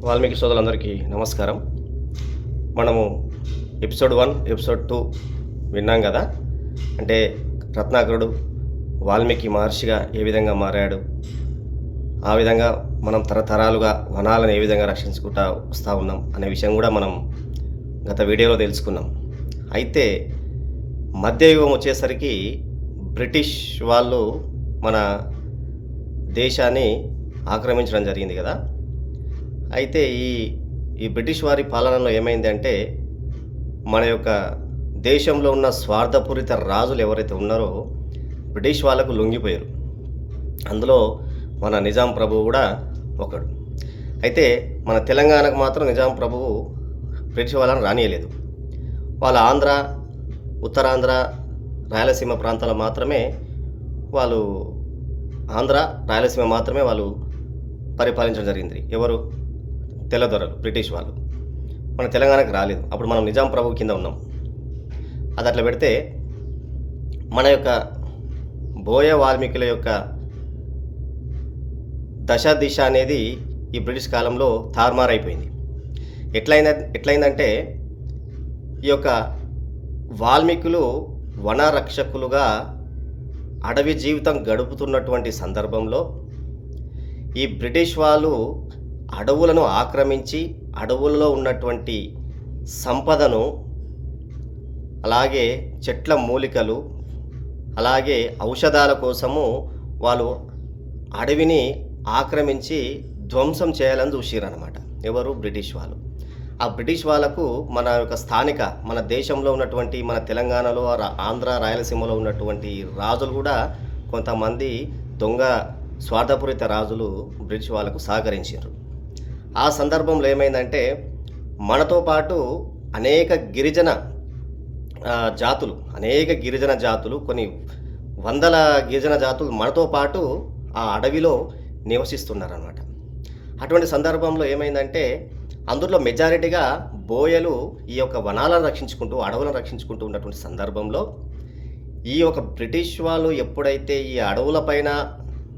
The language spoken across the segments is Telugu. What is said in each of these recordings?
వాల్మీకి సోదరులందరికీ నమస్కారం. మనము ఎపిసోడ్ వన్ ఎపిసోడ్ టూ విన్నాం కదా? అంటే రత్నాకరుడు వాల్మీకి మహర్షిగా ఏ విధంగా మారాడు? ఆ విధంగా మనం తరతరాలుగా వనాలను ఏ విధంగా రక్షించుకుంటా వస్తూ ఉన్నాం అనే విషయం కూడా మనం గత వీడియోలో తెలుసుకున్నాం. అయితే మధ్యయుగం వచ్చేసరికి బ్రిటిష్ వాళ్ళు మన దేశాన్ని ఆక్రమించడం జరిగింది కదా? అయితే ఈ ఈ బ్రిటిష్ వారి పాలనలో ఏమైందంటే మన యొక్క దేశంలో ఉన్న స్వార్థపూరిత రాజులు ఎవరైతే ఉన్నారో బ్రిటిష్ వాళ్ళకు లొంగిపోయారు. అందులో మన నిజాం ప్రభువు కూడా ఒకడు. అయితే మన తెలంగాణకు మాత్రం నిజాం ప్రభువు బ్రిటిష్ వాళ్ళని రానియలేదు. వాళ్ళ ఆంధ్ర ఉత్తరాంధ్ర రాయలసీమ ప్రాంతాలు మాత్రమే వాళ్ళు ఆంధ్ర రాయలసీమ మాత్రమే వాళ్ళు పరిపాలించడం జరిగింది. ఎవరు? తెల్లదొరలు బ్రిటిష్ వాళ్ళు. మన తెలంగాణకు రాలేదు. అప్పుడు మనం నిజాం ప్రభు కింద ఉన్నాం. అది అట్లా పెడితే మన యొక్క బోయ వాల్మీకుల యొక్క దశ దిశ అనేది ఈ బ్రిటిష్ కాలంలో తారుమారైపోయింది. ఎట్లయింద ఎట్లయిందంటే ఈ యొక్క వాల్మీకులు వనరక్షకులుగా అడవి జీవితం గడుపుతున్నటువంటి సందర్భంలో ఈ బ్రిటిష్ వాళ్ళు అడవులను ఆక్రమించి అడవులలో ఉన్నటువంటి సంపదను అలాగే చెట్ల మూలికలు అలాగే ఔషధాల కోసము వాళ్ళు అడవిని ఆక్రమించి ధ్వంసం చేయాలని చూసిరనమాట ఎవరు? బ్రిటిష్ వాళ్ళు. ఆ బ్రిటిష్ వాళ్ళకు మన యొక్క స్థానిక మన దేశంలో ఉన్నటువంటి మన తెలంగాణలో ఆంధ్ర రాయలసీమలో ఉన్నటువంటి రాజులు కూడా కొంతమంది దొంగ స్వార్థపూరిత రాజులు బ్రిటిష్ వాళ్ళకు సహకరించారు ఆ సందర్భంలో ఏమైందంటే మనతో పాటు అనేక గిరిజన జాతులు అనేక గిరిజన జాతులు కొన్ని వందల గిరిజన జాతులు మనతో పాటు ఆ అడవిలో నివసిస్తున్నారన్నమాట. అటువంటి సందర్భంలో ఏమైందంటే అందులో మెజారిటీగా బోయలు ఈ యొక్క వనాలను రక్షించుకుంటూ అడవులను రక్షించుకుంటూ ఉన్నటువంటి సందర్భంలో ఈ యొక్క బ్రిటిష్ వాళ్ళు ఎప్పుడైతే ఈ అడవులపైన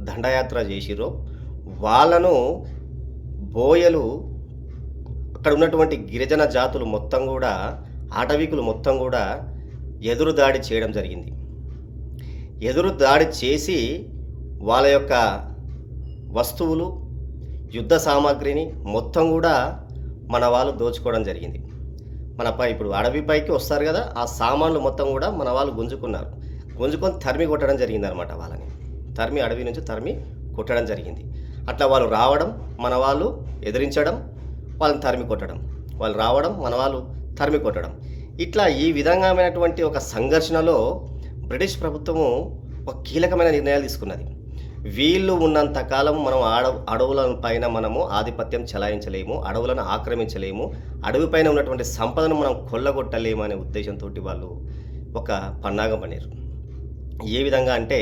దండయాత్ర చేసిరో వాళ్ళను బోయలు అక్కడ ఉన్నటువంటి గిరిజన జాతులు మొత్తం కూడా అటవికులు మొత్తం కూడా ఎదురు దాడి చేయడం జరిగింది. ఎదురు దాడి చేసి వాళ్ళ యొక్క వస్తువులు యుద్ధ సామాగ్రిని మొత్తం కూడా మన వాళ్ళు దోచుకోవడం జరిగింది. మనపై ఇప్పుడు అడవిపైకి వస్తారు కదా ఆ సామాన్లు మొత్తం కూడా మన వాళ్ళు గుంజుకున్నారు. గుంజుకొని తరిమి కొట్టడం జరిగింది అనమాట వాళ్ళని. తరిమి అడవి నుంచి తరిమి కొట్టడం జరిగింది. అట్లా వాళ్ళు రావడం మన వాళ్ళు ఎదిరించడం వాళ్ళని తరిమి కొట్టడం. వాళ్ళు రావడం మన వాళ్ళు తరిమి కొట్టడం. ఇట్లా ఈ విధంగామైనటువంటి ఒక సంఘర్షణలో బ్రిటిష్ ప్రభుత్వము ఒక కీలకమైన నిర్ణయాలు తీసుకున్నది. వీళ్ళు ఉన్నంత కాలం మనం అడవు అడవుల పైన మనము ఆధిపత్యం చెలాయించలేము అడవులను ఆక్రమించలేము అడవి పైన ఉన్నటువంటి సంపదను మనం కొల్లగొట్టలేము అనే ఉద్దేశంతో వాళ్ళు ఒక పన్నాగం పన్నారు ఏ విధంగా అంటే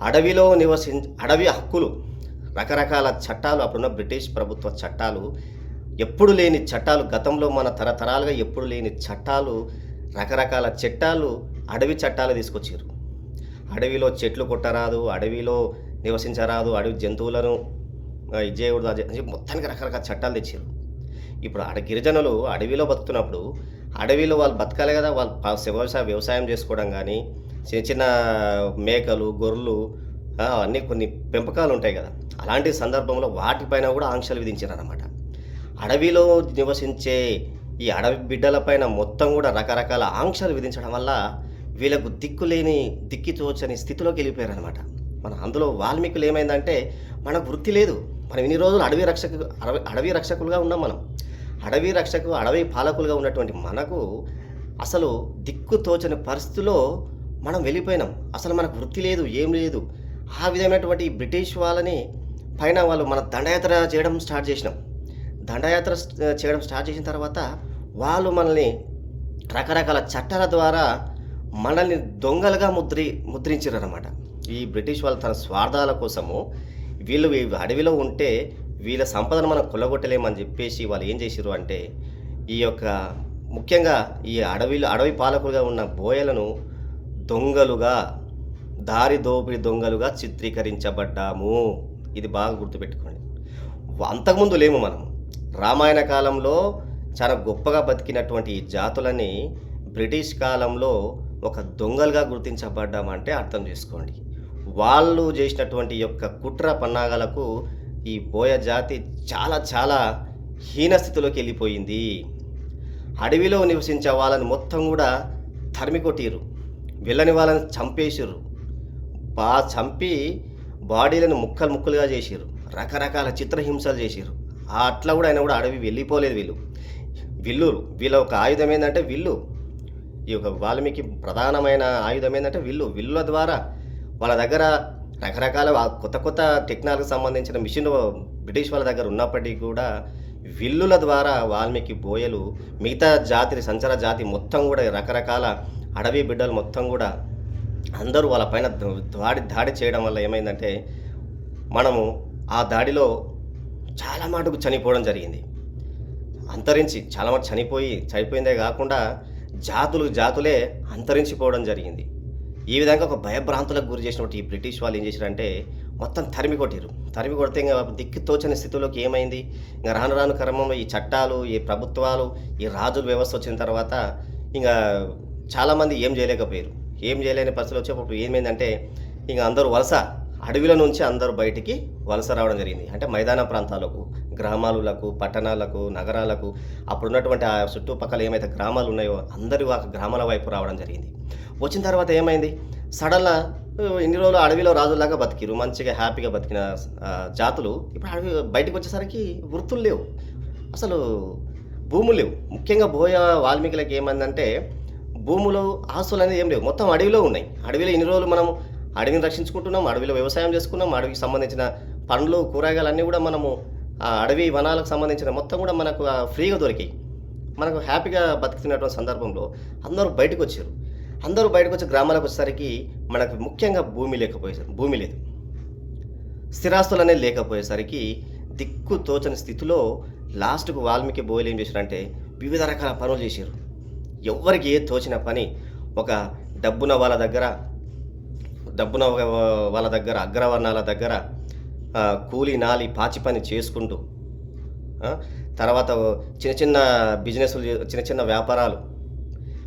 అడవిలో నివసి అడవి హక్కులు రకరకాల చట్టాలు అప్పుడున్న బ్రిటిష్ ప్రభుత్వ చట్టాలు ఎప్పుడు లేని చట్టాలు గతంలో మన తరతరాలుగా ఎప్పుడు లేని చట్టాలు రకరకాల చట్టాలు అడవి చట్టాలు తీసుకొచ్చారు అడవిలో చెట్లు కొట్టరాదు అడవిలో నివసించరాదు అడవి జంతువులను ఆ, ఇది అని మొత్తానికి రకరకాల చట్టాలు తెచ్చారు ఇప్పుడు అడ గిరిజనులు అడవిలో బతుకుతున్నప్పుడు అడవిలో వాళ్ళు బతకాలి కదా వాళ్ళు వ్యవసాయ వ్యవసాయం చేసుకోవడం కానీ చిన్న చిన్న మేకలు గొర్రెలు అన్నీ కొన్ని పెంపకాలు ఉంటాయి కదా. అలాంటి సందర్భంలో వాటిపైన కూడా ఆంక్షలు విధించారన్నమాట అడవిలో నివసించే ఈ అడవి బిడ్డలపైన మొత్తం కూడా రకరకాల ఆంక్షలు విధించడం వల్ల వీళ్ళకు దిక్కులేని దిక్కి తోచని స్థితిలోకి వెళ్ళిపోయారు అనమాట మన అందులో వాల్మీకులు ఏమైందంటే మనకు వృత్తి లేదు. మనం ఇన్ని రోజులు అడవి రక్షక అడవి అడవి రక్షకులుగా ఉన్నాం మనం. అడవి రక్షకు అడవి పాలకులుగా ఉన్నటువంటి మనకు అసలు దిక్కు తోచని పరిస్థితిలో మనం వెళ్ళిపోయినాం. అసలు మనకు వృత్తి లేదు ఏం లేదు. ఆ విధమైనటువంటి బ్రిటిష్ వాళ్ళని పైన వాళ్ళు మన దండయాత్ర చేయడం స్టార్ట్ చేసినాం. దండయాత్ర చేయడం స్టార్ట్ చేసిన తర్వాత వాళ్ళు మనల్ని రకరకాల చట్టాల ద్వారా మనల్ని దొంగలుగా ముద్రి ముద్రించారు అనమాట ఈ బ్రిటిష్ వాళ్ళు తన స్వార్థాల కోసము వీళ్ళు అడవిలో ఉంటే వీళ్ళ సంపదను మనం కొల్లగొట్టలేమని చెప్పేసి వాళ్ళు ఏం చేశారు అంటే ఈ యొక్క ముఖ్యంగా ఈ అడవిలో అడవి పాలకులుగా ఉన్న బోయలను దొంగలుగా దారి దోపిడి దొంగలుగా చిత్రీకరించబడ్డాము. ఇది బాగా గుర్తుపెట్టుకోండి. అంతకుముందు లేము మనం. రామాయణ కాలంలో చాలా గొప్పగా బతికినటువంటి ఈ జాతులని బ్రిటిష్ కాలంలో ఒక దొంగలుగా గుర్తించబడ్డామంటే అర్థం చేసుకోండి. వాళ్ళు చేసినటువంటి యొక్క కుట్ర పన్నాగాలకు ఈ బోయ జాతి చాలా చాలా హీన స్థితిలోకి వెళ్ళిపోయింది. అడవిలో నివసించే వాళ్ళని మొత్తం కూడా తరిమి కొట్టిరు వెళ్ళని వాళ్ళని చంపేసిర్రు. బా చంపి బాడీలను ముక్కలు ముక్కలుగా చేసారు రకరకాల చిత్రహింసలు చేసిర్రు. ఆ అట్లా కూడా ఆయన కూడా అడవి వెళ్ళిపోలేదు వీళ్ళు. విల్లురు వీళ్ళ ఒక ఆయుధం ఏంటంటే విల్లు. ఈ యొక్క వాల్మీకి ప్రధానమైన ఆయుధం ఏంటంటే విల్లు. విల్లుల ద్వారా వాళ్ళ దగ్గర రకరకాల కొత్త కొత్త టెక్నాలజీకి సంబంధించిన మిషన్ బ్రిటిష్ వాళ్ళ దగ్గర ఉన్నప్పటికీ కూడా విల్లుల ద్వారా వాల్మీకి బోయలు మిగతా జాతి సంచార జాతి మొత్తం కూడా రకరకాల అడవి బిడ్డలు మొత్తం కూడా అందరూ వాళ్ళ పైన దాడి దాడి చేయడం వల్ల ఏమైందంటే మనము ఆ దాడిలో చాలా మటుకు చనిపోవడం జరిగింది. అంతరించి చాలా మటు చనిపోయి చనిపోయిందే కాకుండా జాతులు జాతులే అంతరించిపోవడం జరిగింది. ఈ విధంగా ఒక భయభ్రాంతులకు గురి చేసినప్పుడు ఈ బ్రిటిష్ వాళ్ళు ఏం చేశారంటే మొత్తం తరిమి కొట్టారు తరిమి కొడితే ఇంకా దిక్కు తోచని స్థితిలోకి ఏమైంది? ఇంకా రాను రాను క్రమంలో ఈ చట్టాలు ఈ ప్రభుత్వాలు ఈ రాజుల వ్యవస్థ వచ్చిన తర్వాత ఇంకా చాలామంది ఏం చేయలేకపోయారు. ఏం చేయలేని పరిస్థితులు వచ్చేటప్పుడు ఏమైందంటే ఇంకా అందరూ వలస అడవిల నుంచి అందరూ బయటికి వలస రావడం జరిగింది. అంటే మైదాన ప్రాంతాలకు గ్రామాలకు పట్టణాలకు నగరాలకు అప్పుడు ఉన్నటువంటి ఆ చుట్టుపక్కల ఏమైతే గ్రామాలు ఉన్నాయో అందరూ ఆ గ్రామాల వైపు రావడం జరిగింది. వచ్చిన తర్వాత ఏమైంది? సడన్గా ఇన్ని రోజులు అడవిలో రాజులాగా బతికిరు మంచిగా హ్యాపీగా బతికిన జాతులు ఇప్పుడు అడవి బయటకు వచ్చేసరికి వృత్తులు లేవు. అసలు భూములు లేవు. ముఖ్యంగా బోయ వాల్మీకులకి ఏమైందంటే భూములు ఆస్తులు అనేది ఏం లేవు. మొత్తం అడవిలో ఉన్నాయి. అడవిలో ఇన్ని రోజులు మనం అడవిని రక్షించుకుంటున్నాం అడవిలో వ్యవసాయం చేసుకున్నాం అడవికి సంబంధించిన పండ్లు కూరగాయలు అన్నీ కూడా మనము ఆ అడవి వనాలకు సంబంధించిన మొత్తం కూడా మనకు ఫ్రీగా దొరికాయి. మనకు హ్యాపీగా బతుకుతున్నటువంటి సందర్భంలో అందరూ బయటకు వచ్చారు. అందరూ బయటకు వచ్చి గ్రామాలకు వచ్చేసరికి మనకు ముఖ్యంగా భూమి లేకపోయేసరికి భూమి లేదు. స్థిరాస్తులు అనేది లేకపోయేసరికి దిక్కు తోచని స్థితిలో లాస్ట్కు వాల్మీకి బోయలు ఏం చేశారంటే వివిధ రకాల పనులు చేశారు. ఎవరికి ఏ తోచిన పని ఒక డబ్బున వాళ్ళ దగ్గర డబ్బున వాళ్ళ దగ్గర అగ్రవర్ణాల దగ్గర కూలి నాలి పాచి పని చేసుకుంటూ తర్వాత చిన్న చిన్న బిజినెస్లు చిన్న చిన్న వ్యాపారాలు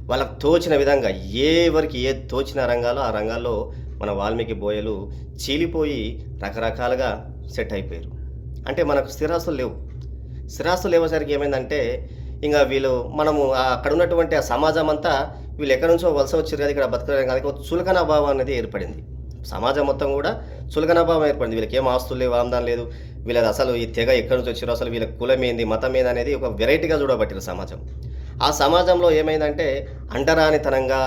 వాళ్ళకు తోచిన విధంగా ఎవరికి ఏ తోచిన రంగాలో ఆ రంగాల్లో మన వాల్మీకి బోయలు చీలిపోయి రకరకాలుగా సెట్ అయిపోయారు. అంటే మనకు స్థిరాస్తులు లేవు. స్థిరాస్తులు లేవసరికి ఏమైందంటే ఇంకా వీళ్ళు మనము అక్కడ ఉన్నటువంటి ఆ సమాజం అంతా వీళ్ళు ఎక్కడి నుంచో వలస వచ్చారు కదా ఇక్కడ బతకడం కానీ ఒక చులకన భావం అనేది ఏర్పడింది. సమాజం మొత్తం కూడా చులకన భావం ఏర్పడింది. వీళ్ళకి ఏం ఆస్తులు లేవు ఆమ్దాం లేదు. వీళ్ళది అసలు ఈ తెగ ఎక్కడి నుంచి వచ్చారో అసలు వీళ్ళ కులం ఏంది మతం ఏంది అనేది ఒక వెరైటీగా చూడబట్టిరు సమాజం. ఆ సమాజంలో ఏమైందంటే అంటరానితనంగా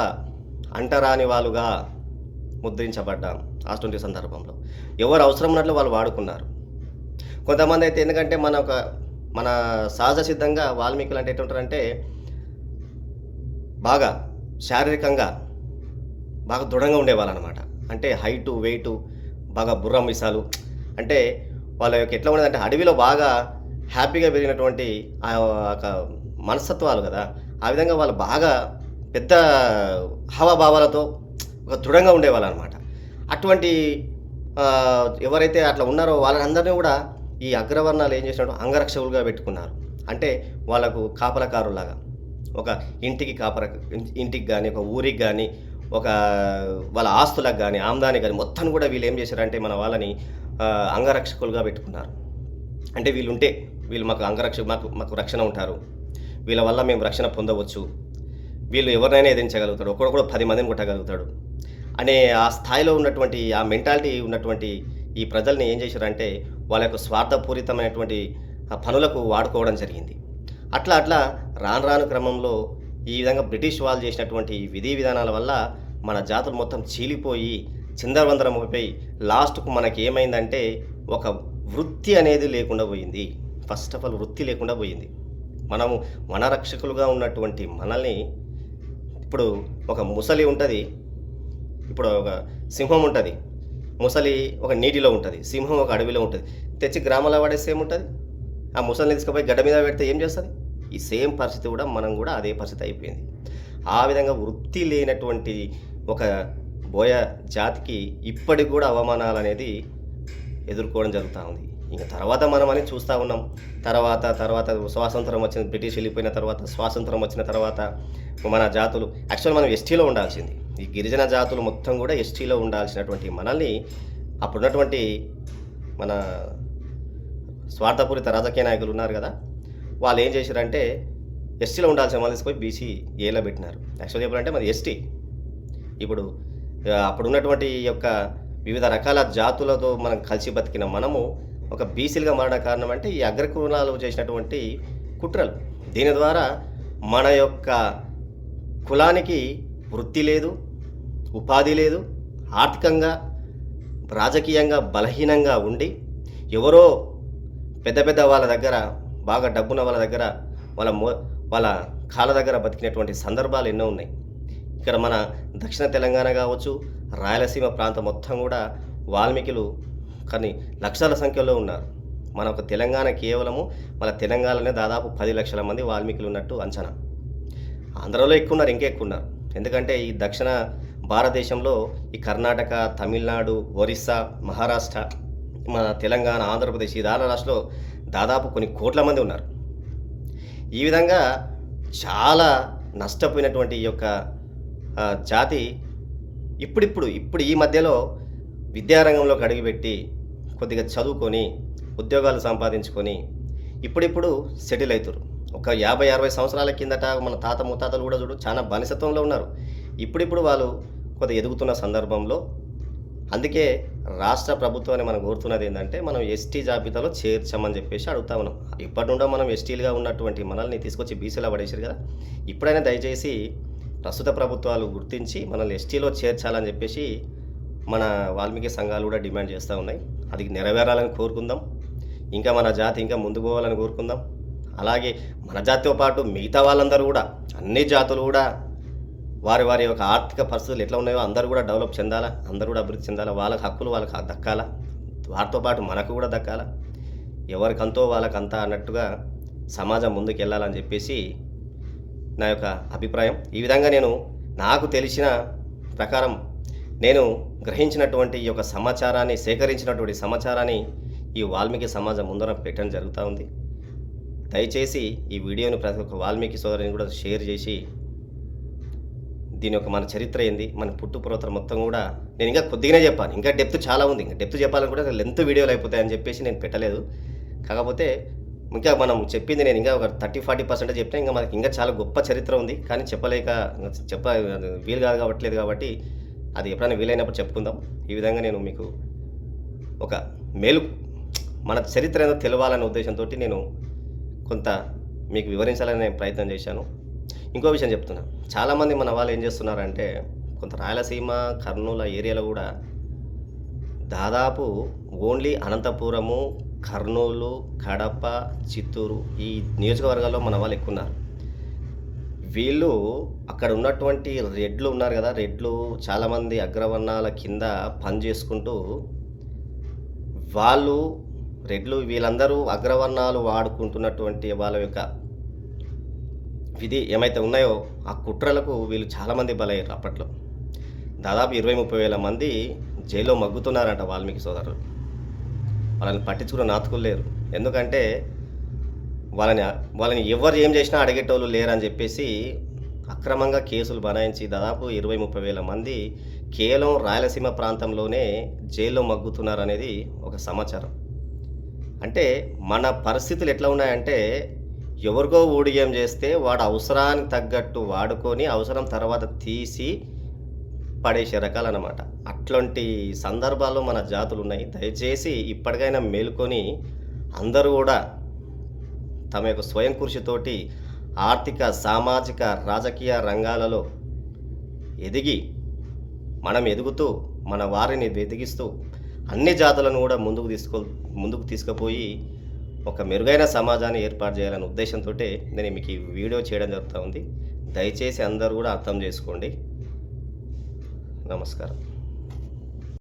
అంటరాని వాళ్ళుగా ముద్రించబడ్డాం అటువంటి సందర్భంలో. ఎవరు అవసరం ఉన్నట్లు వాళ్ళు వాడుకున్నారు. కొంతమంది అయితే ఎందుకంటే మన ఒక మన సహజ సిద్ధంగా వాల్మీకులు అంటే ఎటుంటారంటే బాగా శారీరకంగా బాగా దృఢంగా ఉండేవాళ్ళు అనమాట అంటే హైటు వెయిటు బాగా బుర్ర మిసాలు. అంటే వాళ్ళ యొక్క ఎట్లా ఉండేదంటే అడవిలో బాగా హ్యాపీగా పెరిగినటువంటి ఆ యొక్క మనస్తత్వాలు కదా. ఆ విధంగా వాళ్ళు బాగా పెద్ద హావభావాలతో ఒక దృఢంగా ఉండేవాళ్ళు అనమాట అటువంటి ఎవరైతే అట్లా ఉన్నారో వాళ్ళందరినీ కూడా ఈ అగ్రవర్ణాలు ఏం చేసినట్టు అంగరక్షకులుగా పెట్టుకున్నారు. అంటే వాళ్ళకు కాపలకారులాగా. ఒక ఇంటికి కాపర ఇంటికి కానీ ఒక ఊరికి కానీ ఒక వాళ్ళ ఆస్తులకు కానీ ఆమ్దానికి కానీ మొత్తం కూడా వీళ్ళు ఏం చేశారంటే మన వాళ్ళని అంగరక్షకులుగా పెట్టుకున్నారు. అంటే వీళ్ళు ఉంటే వీళ్ళు మాకు అంగరక్ష మాకు మాకు రక్షణ ఉంటారు. వీళ్ళ వల్ల మేము రక్షణ పొందవచ్చు. వీళ్ళు ఎవరినైనా ఎదిరించగలుగుతాడు ఒక్కొక్కడు పది మందిని కొట్టగలుగుతాడు. అనే ఆ స్థాయిలో ఉన్నటువంటి ఆ మెంటాలిటీ ఉన్నటువంటి ఈ ప్రజల్ని ఏం చేశారంటే వాళ్ళ యొక్క స్వార్థపూరితమైనటువంటి పనులకు వాడుకోవడం జరిగింది. అట్లా అట్లా రాను రాను క్రమంలో ఈ విధంగా బ్రిటిష్ వాళ్ళు చేసినటువంటి విధి విధానాల వల్ల మన జాతులు మొత్తం చీలిపోయి చిందరవందరం అయిపోయి లాస్ట్కు మనకి ఏమైందంటే ఒక వృత్తి అనేది లేకుండా పోయింది. ఫస్ట్ ఆఫ్ ఆల్ వృత్తి లేకుండా పోయింది. మనము వనరక్షకులుగా ఉన్నటువంటి మనల్ని ఇప్పుడు ఒక ముసలి ఉంటుంది ఇప్పుడు ఒక సింహం ఉంటుంది ముసలి ఒక నీటిలో ఉంటుంది సింహం ఒక అడవిలో ఉంటుంది. తెచ్చి గ్రామాల పడేస్తే ఏముంటుంది? ఆ ముసలిని తీసుకుపోయి గడ్డ మీద పెడితే ఏం చేస్తుంది? ఈ సేమ్ పరిస్థితి కూడా మనం కూడా అదే పరిస్థితి అయిపోయింది. ఆ విధంగా వృత్తి లేనటువంటి ఒక బోయ జాతికి ఇప్పటికి కూడా అవమానాలు అనేది ఎదుర్కోవడం జరుగుతూ ఉంది. ఇంకా తర్వాత మనం అని చూస్తూ ఉన్నాం. తర్వాత తర్వాత స్వాతంత్రం వచ్చిన బ్రిటిష్ వెళ్ళిపోయిన తర్వాత స్వాతంత్రం వచ్చిన తర్వాత మన జాతులు యాక్చువల్ మనం ఎస్టీలో ఉండాల్సింది. ఈ గిరిజన జాతులు మొత్తం కూడా ఎస్టీలో ఉండాల్సినటువంటి మనల్ని అప్పుడున్నటువంటి మన స్వార్థపూరిత రాజకీయ నాయకులు ఉన్నారు కదా వాళ్ళు ఏం చేశారంటే ఎస్టీలో ఉండాల్సిన వాళ్ళు తీసుకొని బీసీ ఏలో పెట్టినారు. యాక్చువల్ చెప్పాలంటే మరి ఎస్టీ. ఇప్పుడు అప్పుడున్నటువంటి ఈ యొక్క వివిధ రకాల జాతులతో మనం కలిసి బతికిన మనము ఒక బీసీలుగా మారడం కారణం అంటే ఈ అగ్రకులాలు చేసినటువంటి కుట్రలు. దీని ద్వారా మన యొక్క కులానికి వృత్తి లేదు ఉపాధి లేదు ఆర్థికంగా రాజకీయంగా బలహీనంగా ఉండి ఎవరో పెద్ద పెద్ద వాళ్ళ దగ్గర బాగా డబ్బున్న వాళ్ళ దగ్గర వాళ్ళ మో వాళ్ళ కాళ్ళ దగ్గర బతికినటువంటి సందర్భాలు ఎన్నో ఉన్నాయి. ఇక్కడ మన దక్షిణ తెలంగాణ కావచ్చు రాయలసీమ ప్రాంతం మొత్తం కూడా వాల్మీకులు కానీ లక్షల సంఖ్యలో ఉన్నారు. మన ఒక తెలంగాణ కేవలము మన తెలంగాణలోనే దాదాపు పది లక్షల మంది వాల్మీకులు ఉన్నట్టు అంచనా. ఆంధ్రలో ఎక్కువ ఉన్నారు ఇంకా ఎక్కువ ఉన్నారు. ఎందుకంటే ఈ దక్షిణ భారతదేశంలో ఈ కర్ణాటక తమిళనాడు ఒరిస్సా మహారాష్ట్ర మన తెలంగాణ ఆంధ్రప్రదేశ్ ఈ దాని రాష్ట్రంలో దాదాపు కొన్ని కోట్ల మంది ఉన్నారు. ఈ విధంగా చాలా నష్టపోయినటువంటి ఈ యొక్క జాతి ఇప్పుడిప్పుడు ఇప్పుడు ఈ మధ్యలో విద్యారంగంలోకి అడుగుపెట్టి కొద్దిగా చదువుకొని ఉద్యోగాలు సంపాదించుకొని ఇప్పుడిప్పుడు సెటిల్ అవుతారు ఒక యాభై అరవై సంవత్సరాల కిందట మన తాత ముత్తాతలు కూడా చూడు చాలా బానిసత్వంలో ఉన్నారు. ఇప్పుడిప్పుడు వాళ్ళు కొద్దిగా ఎదుగుతున్న సందర్భంలో అందుకే రాష్ట్ర ప్రభుత్వాన్ని మనం కోరుతున్నది ఏంటంటే మనం ఎస్టీ జాబితాలో చేర్చమని చెప్పేసి అడుగుతా ఉన్నాం. ఇప్పటి నుండో మనం ఎస్టీలుగా ఉన్నటువంటి మనల్ని తీసుకొచ్చి బీసీలో పడేసారు కదా. ఇప్పుడైనా దయచేసి ప్రస్తుత ప్రభుత్వాలు గుర్తించి మనల్ని ఎస్టీలో చేర్చాలని చెప్పేసి మన వాల్మీకి సంఘాలు కూడా డిమాండ్ చేస్తూ ఉన్నాయి. అది నెరవేరాలని కోరుకుందాం. ఇంకా మన జాతి ఇంకా ముందు పోవాలని కోరుకుందాం. అలాగే మన జాతితో పాటు మిగతా వాళ్ళందరూ కూడా అన్ని జాతులు కూడా వారి వారి యొక్క ఆర్థిక పరిస్థితులు ఎట్లా ఉన్నాయో అందరూ కూడా డెవలప్ చెందాలా అందరూ కూడా అభివృద్ధి చెందాలా వాళ్ళకి హక్కులు వాళ్ళకి దక్కాలా వారితో పాటు మనకు కూడా దక్కాలా. ఎవరికంతో వాళ్ళకంతా అన్నట్టుగా సమాజం ముందుకు వెళ్ళాలని చెప్పేసి నా యొక్క అభిప్రాయం. ఈ విధంగా నేను నాకు తెలిసిన ప్రకారం నేను గ్రహించినటువంటి ఈ యొక్క సమాచారాన్ని సేకరించినటువంటి సమాచారాన్ని ఈ వాల్మీకి సమాజం ముందర పెట్టడం జరుగుతూ ఉంది. దయచేసి ఈ వీడియోను ప్రతి ఒక్క వాల్మీకి సోదరిని కూడా షేర్ చేసి దీని యొక్క మన చరిత్ర ఏంది? మన పుట్టుపురోత్తరం మొత్తం కూడా నేను ఇంకా కొద్దిగానే చెప్పాను. ఇంకా డెప్త్ చాలా ఉంది. ఇంకా డెప్త్ చెప్పాలని కూడా లెంత్ వీడియోలు అయిపోతాయని చెప్పేసి నేను పెట్టలేదు. కాకపోతే ఇంకా మనం చెప్పింది నేను ఇంకా ఒక థర్టీ ఫార్టీ పర్సెంట్ చెప్తే ఇంకా మనకి ఇంకా చాలా గొప్ప చరిత్ర ఉంది. కానీ చెప్పలేక చెప్ప వీలు కాదు కావట్లేదు కాబట్టి అది ఎప్పుడైనా వీలైనప్పుడు చెప్పుకుందాం. ఈ విధంగా నేను మీకు ఒక మేలు మన చరిత్ర ఏదో తెలవాలనే ఉద్దేశంతో నేను కొంత మీకు వివరించాలని నేను ప్రయత్నం చేశాను. ఇంకో విషయం చెప్తున్నా. చాలామంది మన వాళ్ళు ఏం చేస్తున్నారంటే కొంత రాయలసీమ కర్నూలు ఏరియాలో కూడా దాదాపు ఓన్లీ అనంతపురము కర్నూలు కడప చిత్తూరు ఈ నియోజకవర్గాల్లో మన వాళ్ళు ఎక్కువ ఉన్నారు వీళ్ళు అక్కడ ఉన్నటువంటి రెడ్లు ఉన్నారు కదా రెడ్లు చాలామంది అగ్రవర్ణాల కింద పని చేసుకుంటూ వాళ్ళు రెడ్లు వీళ్ళందరూ అగ్రవర్ణాలు వాడుకుంటున్నటువంటి వాళ్ళ యొక్క విధి ఏమైతే ఉన్నాయో ఆ కుట్రలకు వీళ్ళు చాలామంది బలయ్యారు అప్పట్లో. దాదాపు ఇరవై ముప్పై వేల మంది జైల్లో మగ్గుతున్నారంట వాల్మీకి సోదరులు. వాళ్ళని పట్టించుకున్న నాతుకులు లేరు. ఎందుకంటే వాళ్ళని వాళ్ళని ఎవరు ఏం చేసినా అడిగేటోళ్ళు లేరని చెప్పేసి అక్రమంగా కేసులు బనాయించి దాదాపు ఇరవై ముప్పై వేల మంది కేవలం రాయలసీమ ప్రాంతంలోనే జైల్లో మగ్గుతున్నారు అనేది ఒక సమాచారం. అంటే మన పరిస్థితులు ఎట్లా ఉన్నాయంటే ఎవరికో ఊడియం చేస్తే వాడు అవసరానికి తగ్గట్టు వాడుకొని అవసరం తర్వాత తీసి పడేసే రకాలన్నమాట. అట్లాంటి సందర్భాల్లో మన జాతులు ఉన్నాయి. దయచేసి ఇప్పటికైనా మేలుకొని అందరూ కూడా తమ యొక్క స్వయం కృషితోటి ఆర్థిక సామాజిక రాజకీయ రంగాలలో ఎదిగి మనం ఎదుగుతూ మన వారిని వెతికిస్తూ అన్ని జాతులను కూడా ముందుకు తీసుకో ముందుకు తీసుకుపోయి ఒక మెరుగైన సమాజాన్ని ఏర్పాటు చేయాలనే ఉద్దేశంతో నేను మీకు ఈ వీడియో చేయడం జరుగుతూ ఉంది. దయచేసి అందరూ కూడా అర్థం చేసుకోండి. నమస్కారం.